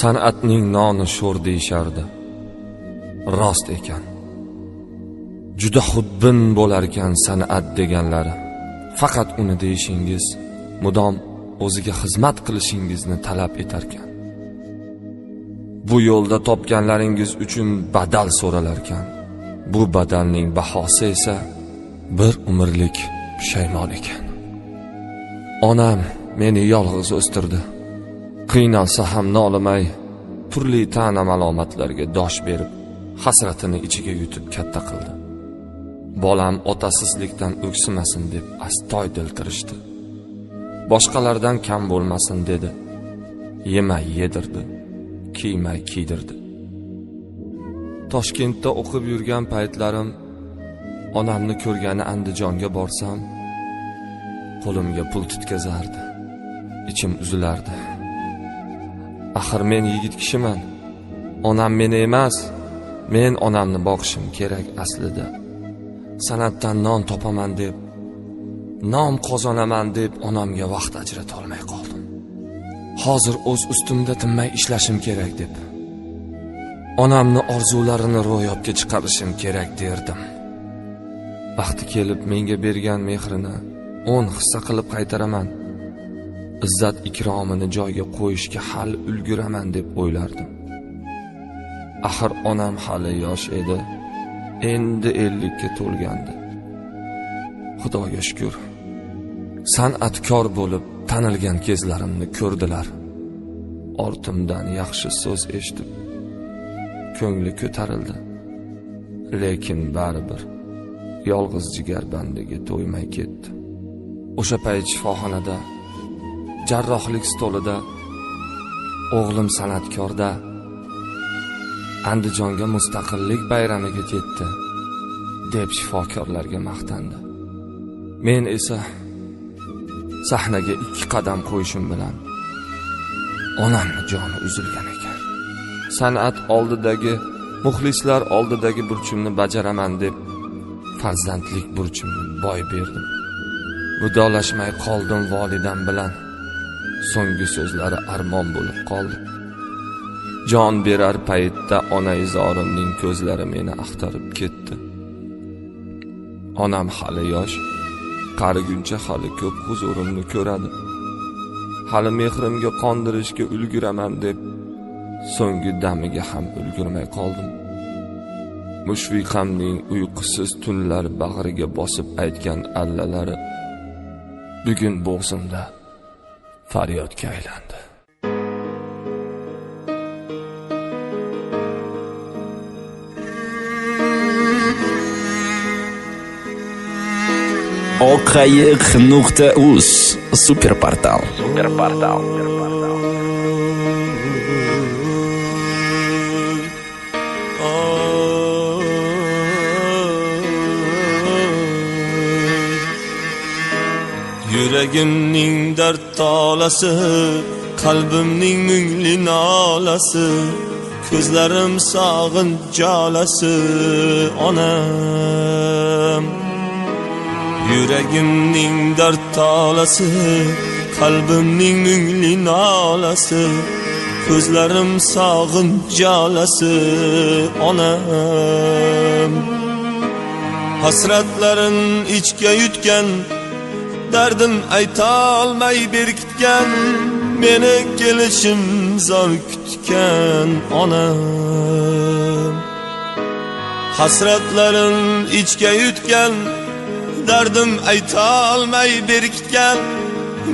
san'atning noni sho'r deyishardi. Rost ekan. Juda xudbin bo'larkan san'at deganlari. Faqat uni deyishingiz mudom o'ziga xizmat qilishingizni talab etarkan bu yo'lda topganlaringiz uchun badal so'ralarkan bu badalning bahosi esa bir umrlik pushaymon ekan. Onam meni yolg'iz o'stirdi. Qiynalsa ham nolimay turli ta'na malomatlarga dosh berib hasratini ichiga yutib katta qildi. Bolam otasizlikdan o'ksimasin deb astoydil tirishdi. Boshqalardan kam bo'lmasin dedi. Yemay yedirdi kiymay kiydirdi. Toshkentda o'qib yurgan paytlarim onamni ko'rgani andijonga borsam qo'limga pul tutkazardi ichim uzilardi. Axir men yigit kishiman. Onam meni emas men onamni boqishim kerak aslida. San'atdan non topaman deb nom qozonaman deb onamga vaqt ajrata olmay qoldim. Hozir o'z ustimda tinmay ishlashim kerak deb onamni orzularini ro'yobga chiqarishim kerak derdim. Vaqti kelib menga bergan mehrini o'n hissa qilib qaytaraman. Izzat ikromini joyiga qo'yishga hali ulguraman deb o'ylardim. Axir onam hali yosh edi. Endi ellikka to'lgandi. Xudoga shukur san'atkor bo'lib tanilgan kezlarimni ko'rdilar. Ortimdan yaxshi so'z eshitib ko'ngli ko'tarildi. Lekin baribir yolg'iz jigar bandiga to'ymay ketdi. O'sha payt shifoxonada jarrohlik stolida o'g'lim san'atkorda andijonga mustaqillik bayramiga ketdi deb shifokorlarga maqtandi. Men esa sahnaga ikki qadam qo'yishim bilan onamni joni uzilgan ekan. San'at oldidagi muxlislar oldidagi burchimni bajaraman deb farzandlik burchimni boy berdim. Vidolashmay qoldim volidam bilan. So'nggi so'zlari armon bo'lib qoldi. Jon berar paytda ona izorimning ko'zlari meni axtarib ketdi. Onam hali yosh qariguncha hali ko'p huzurimni ko'radi. Hali mehrimga qondirishga ulguraman deb so'nggi damiga ham ulgurmay qoldim. Mushfiqamning uyqusiz tunlar bag'riga bosib aytgan allalari bugun bo'g'zimda faryodga aylandi. Oqayiq.uz super portal super portal Yuragimning dard tolasi qalbimning mungli nolasi ko'zlarim sog'inch jolasi onam Yuragimning dard tolasi qalbimning mungli nolasi ko'zlarim sog'inch jolasi onam hasratlarin ichga yutgan dardim aytolmay berkitgan meni kelishim zor kutgan onam hasratlarim ichga yutgan dardim aytolmay berkitgan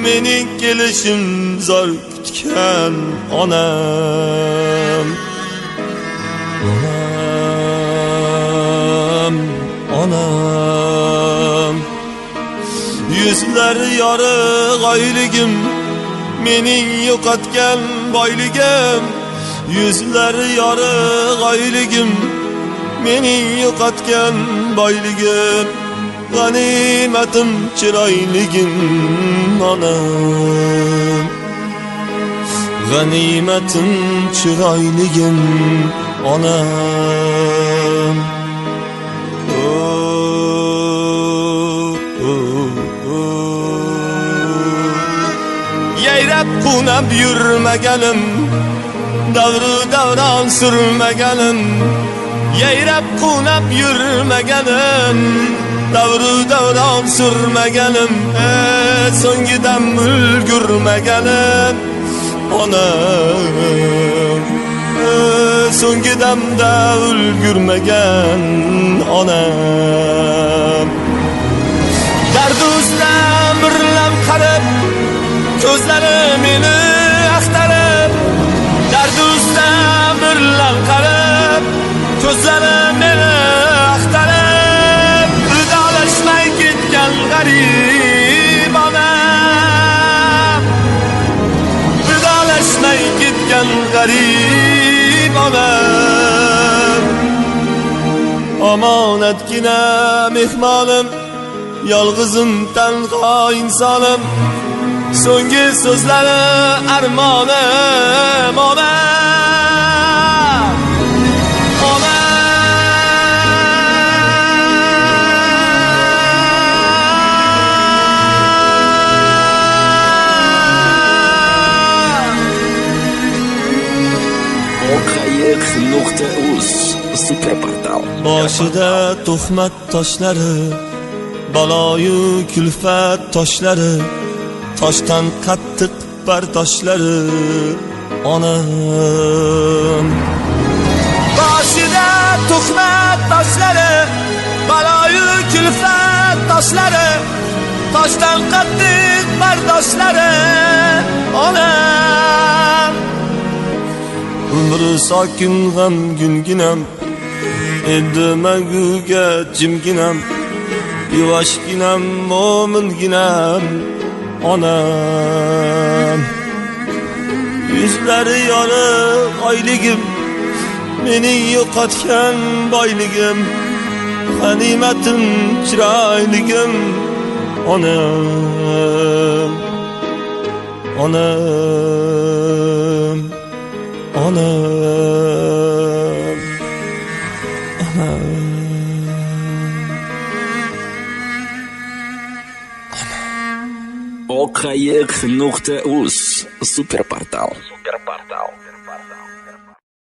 meni kelishim zor kutgan onam onam onam Bizler yarı gayligim Menin yukatken bayligim Yüzler yarı gayligim Menin yukatken bayligim Ganimetim çirayligim anam. Ganimetim çirayligim anam. Qunab yurmaganim davru davron surmaganim yayrab qunab yurmaganim davru davron surmaganim e, so'nggi dam ulgurmaganim onam e, so'nggi damda ulgurmagan onam dardi ustida mirlam qarib ko'zlari meni axtarib dardi ustida mirlam qarib ko'zlari meni axtarib vidolashmay ketgan g'arib onam vidolashmay ketgan g'arib onam omonatgina mehmonim yolg'izim tanho insonim so'nggi so'zlari armonim onam boshida tuhmat toshlari baloyu kulfat toshlari Toştan kattık bardoşları onun Başına tuhmet taşları Balayı külfet taşları Toştan kattık bardoşları onun Umri sakin g'am gunginem Endi manguga jimginam Yuvoshginam mo'minginam anam. Yüzleri yarık ayligim Meni yo'qotgan boyligim G'animatim chiroyligim Onam Onam Onam Onam okayek.uz. Суперпортал. Суперпортал.